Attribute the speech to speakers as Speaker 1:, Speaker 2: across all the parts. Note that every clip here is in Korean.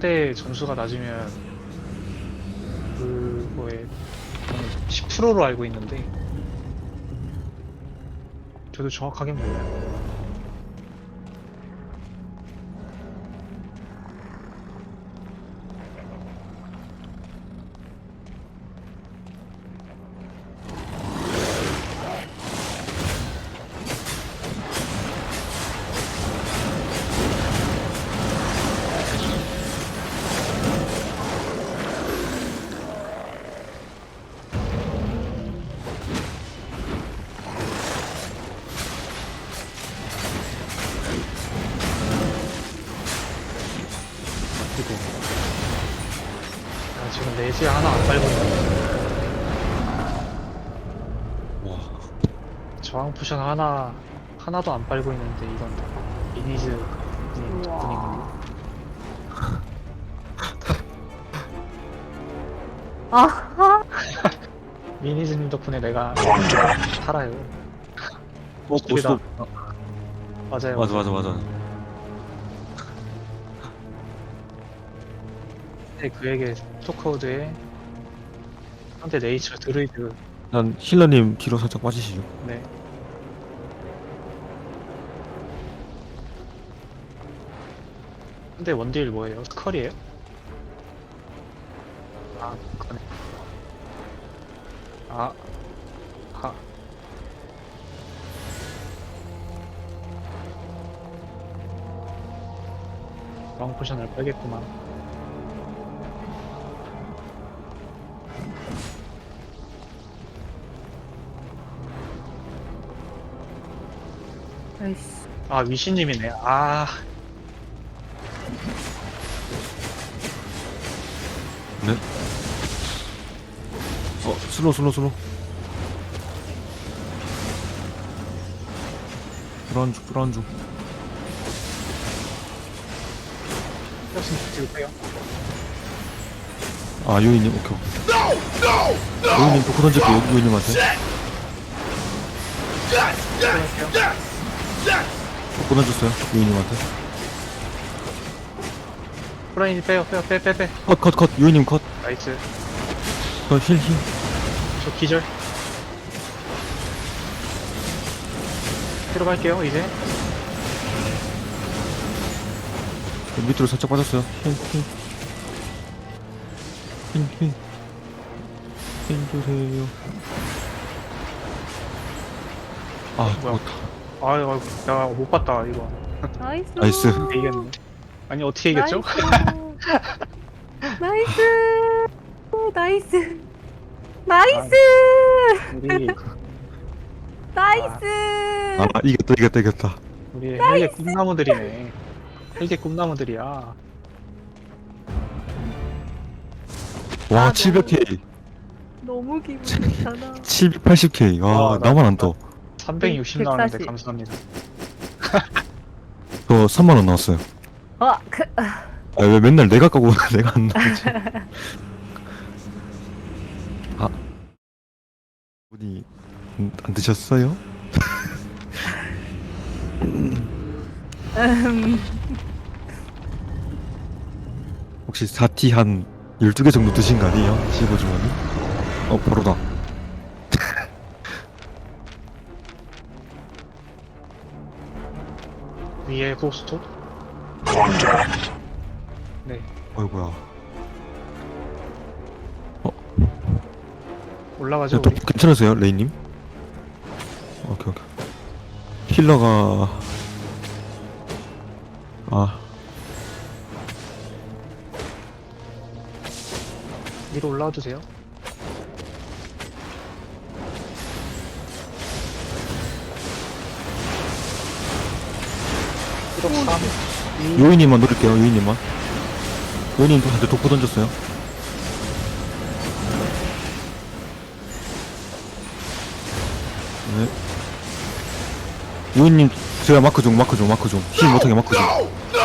Speaker 1: 상대 점수가 낮으면 그 뭐에 10%로 알고 있는데 저도 정확하게 몰라요. 4시에 하나 안 빨고 있네.
Speaker 2: 와.
Speaker 1: 저항 포션 하나, 하나도 안 빨고 있는데, 이건 이니즈 님 덕분인가요?
Speaker 3: 아하.
Speaker 1: 미니즈님 덕분에 내가 살아요.
Speaker 2: 어, 고스톱.
Speaker 1: 맞아요.
Speaker 2: 맞아, 맞아, 맞아.
Speaker 1: 네, 그에게 스토커우드에 상대 네이처 드루이드
Speaker 2: 난 힐러님 뒤로 살짝 빠지시죠.
Speaker 1: 네. 근데 원딜 뭐예요? 스컬이에요? 아, 그거네. 아, 아. 왕 포션을 빨겠구만.
Speaker 3: 아,
Speaker 1: 위시님이네. 아,
Speaker 2: 네. 어, 슬로, 슬로, 슬로. 불안 중, 불안 중.
Speaker 1: 뼈슨 찍을게요.
Speaker 2: 아, 요인님, 오케이, 오케이. 요인님, 도크 던질게요, 요인님한테.
Speaker 1: 찍을게요.
Speaker 2: 던졌어요, 요인님한테.
Speaker 1: 프라인이 빼요, 빼요, 빼, 빼, 빼.
Speaker 2: 컷, 컷, 컷, 컷.
Speaker 1: 나이스.
Speaker 2: 컷, 힐, 힐.
Speaker 1: 저 기절. 들어갈게요, 이제.
Speaker 2: 그 밑으로 살짝 빠졌어요. 힐, 힐. 힐, 힐. 힐 주세요. 아,
Speaker 1: 뭐야.
Speaker 2: 죽었다.
Speaker 1: 아유, 아유, 내가 못 봤다, 이거.
Speaker 3: 나이스.
Speaker 2: 나이스.
Speaker 1: 이겼네. 아니, 어떻게 이겼죠?
Speaker 3: 나이스. 나이스. 나이스.
Speaker 1: 우리,
Speaker 3: 나이스.
Speaker 2: 아, 이겼다, 이겼다, 이겼다.
Speaker 1: 우리 헬게 꿈나무들이네. 헬게 꿈나무들이야.
Speaker 2: 와,
Speaker 3: 아,
Speaker 2: 700K.
Speaker 3: 너무 기분 좋잖아.
Speaker 2: 780K. 와,
Speaker 1: 아, 나-
Speaker 2: 나만 안 떠.
Speaker 1: 360 나왔는데
Speaker 3: 140.
Speaker 1: 감사합니다.
Speaker 2: 저 3만원 나왔어요.
Speaker 3: 아, 그, 아,
Speaker 2: 아, 왜 맨날 내가 까고 내가 안 나오지? 아. 분이 안, 안 드셨어요?
Speaker 3: 음,
Speaker 2: 혹시 4T 한 12개 정도 드신 거 아니에요? 15주머니? 어, 바로다.
Speaker 1: 위에 고스톱? 네.
Speaker 2: 어이구야.
Speaker 1: 올라가죠,
Speaker 2: 저,
Speaker 1: 우리.
Speaker 2: 괜찮으세요, 레이님? 오케이, 오케이. 힐러가. 아,
Speaker 1: 위로 올라와 주세요. 위로 3, 2,
Speaker 2: 요인님만 노릴게요, 요인님만. 요인님 한테 독보 던졌어요. 네. 요인님, 제가 마크 중, 마크 중, 마크 중. 힐 못하게 마크 중.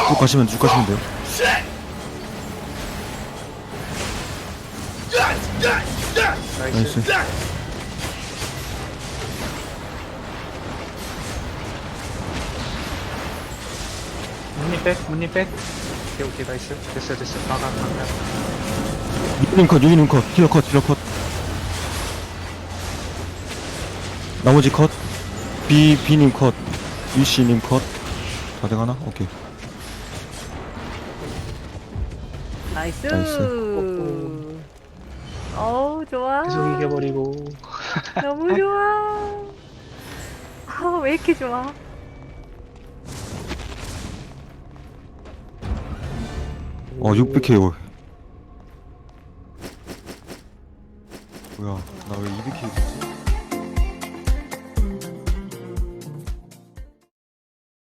Speaker 2: 쭉 가시면, 쭉 가시면 돼요.
Speaker 1: 나이스.
Speaker 2: 나이스.
Speaker 1: 문니 백, 문니 백. 오케이 오케이 나이스 됐어 됐어 나가 나가
Speaker 2: 유니님 컷 유니님 컷 힐러 컷 힐러 컷 나머지 컷 B B님 컷 유씨님 컷 다 돼가나? 오케이
Speaker 3: 나이스.
Speaker 2: 나이스.
Speaker 3: 어우 좋아.
Speaker 1: 계속 이겨버리고
Speaker 3: 너무 좋아. 아, 왜 이렇게 좋아?
Speaker 2: 어 600K 뭐야 나 왜 200K 됐지?